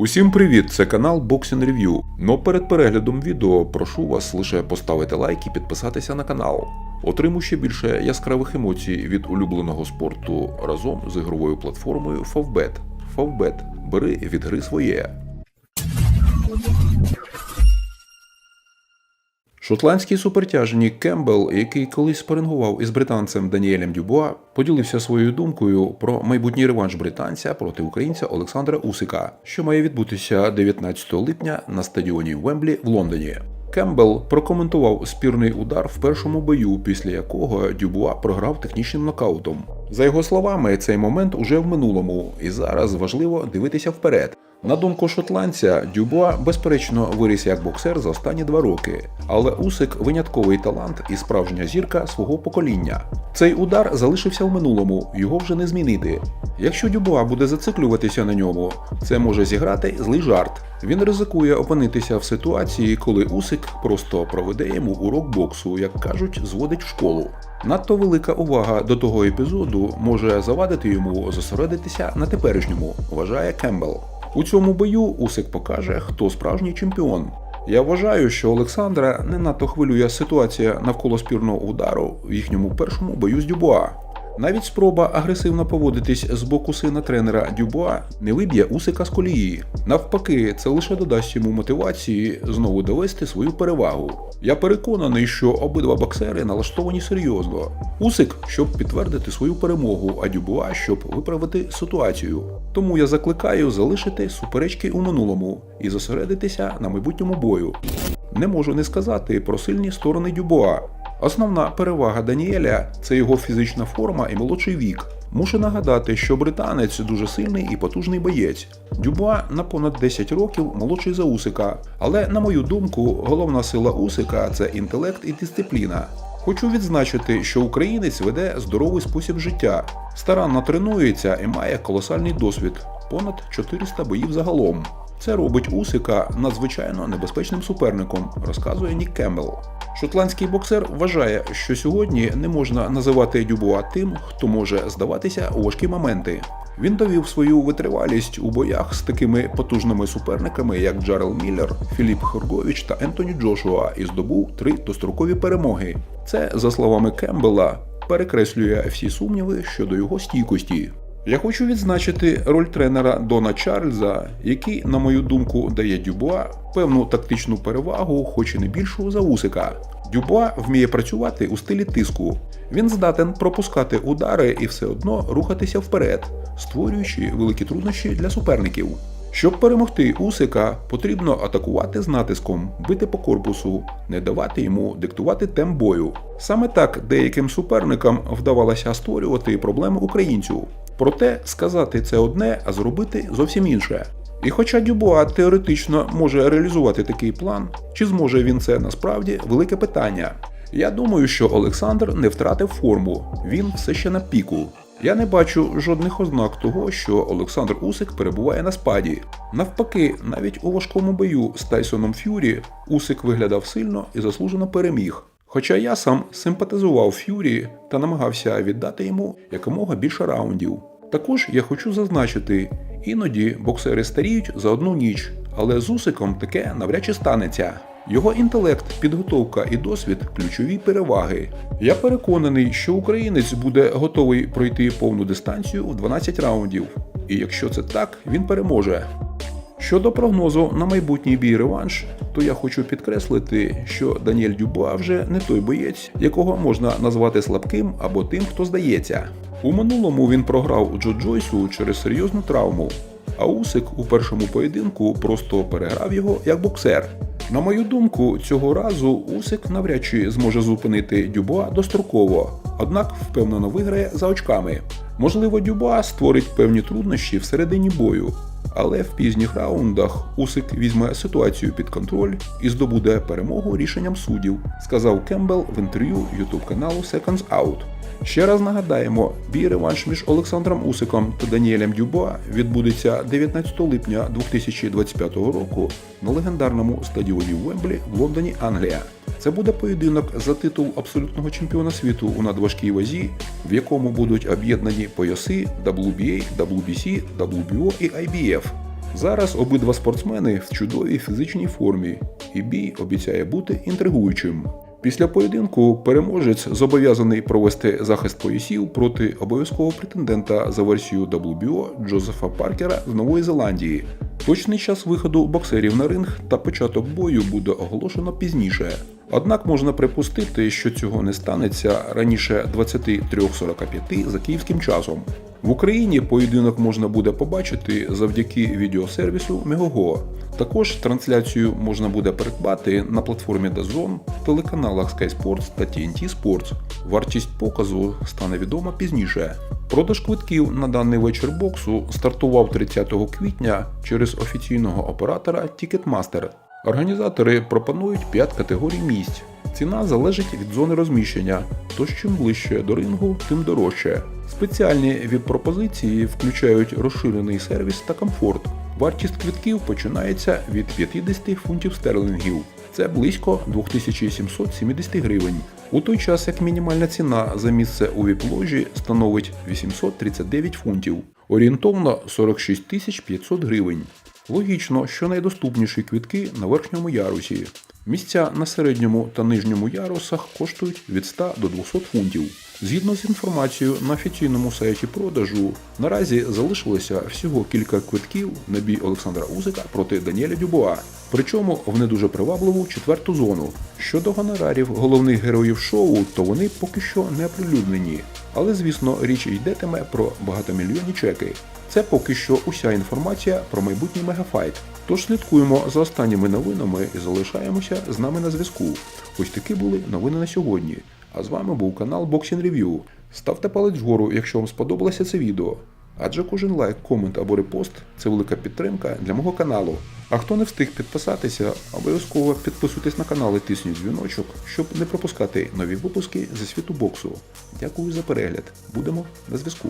Усім привіт! Це канал Boxing Review. Но перед переглядом відео прошу вас лише поставити лайк і підписатися на канал. Отримуй ще більше яскравих емоцій від улюбленого спорту разом з ігровою платформою Favbet. Favbet. Бери від гри своє. Шотландський супертяжні Кембл, який колись спарингував із британцем Даніелем Дюбуа, поділився своєю думкою про майбутній реванш британця проти українця Олександра Усика, що має відбутися 19 липня на стадіоні Вемблі в Лондоні. Кембл прокоментував спірний удар в першому бою, після якого Дюбуа програв технічним нокаутом. За його словами, цей момент уже в минулому, і зараз важливо дивитися вперед. На думку шотландця, Дюбуа безперечно виріс як боксер за останні два роки, але Усик винятковий талант і справжня зірка свого покоління. Цей удар залишився в минулому, його вже не змінити. Якщо Дюбуа буде зациклюватися на ньому, це може зіграти злий жарт. Він ризикує опинитися в ситуації, коли Усик просто проведе йому урок боксу, як кажуть, зводить в школу. Надто велика увага до того епізоду може завадити йому зосередитися на теперішньому, вважає Кембл. У цьому бою Усик покаже, хто справжній чемпіон. Я вважаю, що Олександра не надто хвилює ситуація навколо спірного удару в їхньому першому бою з Дюбуа. Навіть спроба агресивно поводитись з боку сина тренера Дюбуа не виб'є Усика з колії. Навпаки, це лише додасть йому мотивації знову довести свою перевагу. Я переконаний, що обидва боксери налаштовані серйозно. Усик, щоб підтвердити свою перемогу, а Дюбуа, щоб виправити ситуацію. Тому я закликаю залишити суперечки у минулому і зосередитися на майбутньому бою. Не можу не сказати про сильні сторони Дюбуа. Основна перевага Даніеля це його фізична форма і молодший вік. Мушу нагадати, що британець дуже сильний і потужний боєць. Дюбуа на понад 10 років молодший за Усика. Але, на мою думку, головна сила Усика це інтелект і дисципліна. Хочу відзначити, що українець веде здоровий спосіб життя, старанно тренується і має колосальний досвід понад 400 боїв загалом. Це робить Усика надзвичайно небезпечним суперником, розказує Нік Кембл. Шотландський боксер вважає, що сьогодні не можна називати Дюбуа тим, хто може здаватися важкі моменти. Він довів свою витривалість у боях з такими потужними суперниками, як Джарел Міллер, Філіп Хоргович та Ентоні Джошуа, і здобув три дострокові перемоги. Це, за словами Кембела, перекреслює всі сумніви щодо його стійкості. Я хочу відзначити роль тренера Дона Чарльза, який, на мою думку, дає Дюбуа певну тактичну перевагу, хоч і не більшу за Усика. Дюбуа вміє працювати у стилі тиску. Він здатен пропускати удари і все одно рухатися вперед, створюючи великі труднощі для суперників. Щоб перемогти Усика, потрібно атакувати з натиском, бити по корпусу, не давати йому диктувати темп бою. Саме так деяким суперникам вдавалося створювати проблеми українцю. Проте сказати це одне, а зробити зовсім інше. І хоча Дюбуа теоретично може реалізувати такий план, чи зможе він це насправді велике питання. Я думаю, що Олександр не втратив форму, він все ще на піку. Я не бачу жодних ознак того, що Олександр Усик перебуває на спаді. Навпаки, навіть у важкому бою з Тайсоном Ф'юрі Усик виглядав сильно і заслужено переміг. Хоча я сам симпатизував Ф'юрі та намагався віддати йому якомога більше раундів. Також я хочу зазначити, іноді боксери старіють за одну ніч, але з Усиком таке навряд чи станеться. Його інтелект, підготовка і досвід ключові переваги. Я переконаний, що українець буде готовий пройти повну дистанцію в 12 раундів. І якщо це так, він переможе. Щодо прогнозу на майбутній бій реванш, то я хочу підкреслити, що Даніель Дюбуа вже не той боєць, якого можна назвати слабким або тим, хто здається. У минулому він програв Джо Джойсу через серйозну травму, а Усик у першому поєдинку просто переграв його як боксер. На мою думку, цього разу Усик навряд чи зможе зупинити Дюбуа достроково, однак впевнено виграє за очками. Можливо, Дюбуа створить певні труднощі всередині бою, але в пізніх раундах Усик візьме ситуацію під контроль і здобуде перемогу рішенням суддів, сказав Кембл в інтерв'ю ютуб каналу Seconds Out. Ще раз нагадаємо, бій реванш між Олександром Усиком та Даніелем Дюбуа відбудеться 19 липня 2025 року на легендарному стадіоні Вемблі в Лондоні, Англія. Це буде поєдинок за титул абсолютного чемпіона світу у надважкій вазі, в якому будуть об'єднані пояси WBA, WBC, WBO і IBF. Зараз обидва спортсмени в чудовій фізичній формі, і бій обіцяє бути інтригуючим. Після поєдинку переможець зобов'язаний провести захист поясів проти обов'язкового претендента за версією WBO Джозефа Паркера з Нової Зеландії. Точний час виходу боксерів на ринг та початок бою буде оголошено пізніше. Однак можна припустити, що цього не станеться раніше 23.45 за київським часом. В Україні поєдинок можна буде побачити завдяки відеосервісу Мегого. Також трансляцію можна буде придбати на платформі DAZN, телеканалах Sky Sports та TNT Sports. Вартість показу стане відома пізніше. Продаж квитків на даний вечір боксу стартував 30 квітня через офіційного оператора Ticketmaster. Організатори пропонують 5 категорій місць. Ціна залежить від зони розміщення, тож чим ближче до рингу, тим дорожче. Спеціальні від пропозиції включають розширений сервіс та комфорт. Вартість квитків починається від 50 фунтів стерлингів. Це близько 2770 гривень. У той час як мінімальна ціна за місце у віп-ложі становить 839 фунтів, орієнтовно 46 500 гривень. Логічно, що найдоступніші квитки на верхньому ярусі. Місця на середньому та нижньому ярусах коштують від 100 до 200 фунтів. Згідно з інформацією на офіційному сайті продажу, наразі залишилося всього кілька квитків на бій Олександра Узика проти Даніеля Дюбуа, причому в не дуже привабливу четверту зону. Щодо гонорарів головних героїв шоу, то вони поки що не оприлюднені. Але звісно, річ йдетиме про багатомільйонні чеки. Це поки що уся інформація про майбутній мегафайт. Тож слідкуємо за останніми новинами і залишаємося з нами на зв'язку. Ось такі були новини на сьогодні. А з вами був канал Boxing Review. Ставте палець вгору, якщо вам сподобалося це відео. Адже кожен лайк, комент або репост це велика підтримка для мого каналу. А хто не встиг підписатися, обов'язково підписуйтесь на канал і тисніть дзвіночок, щоб не пропускати нові випуски зі світу боксу. Дякую за перегляд. Будемо на зв'язку.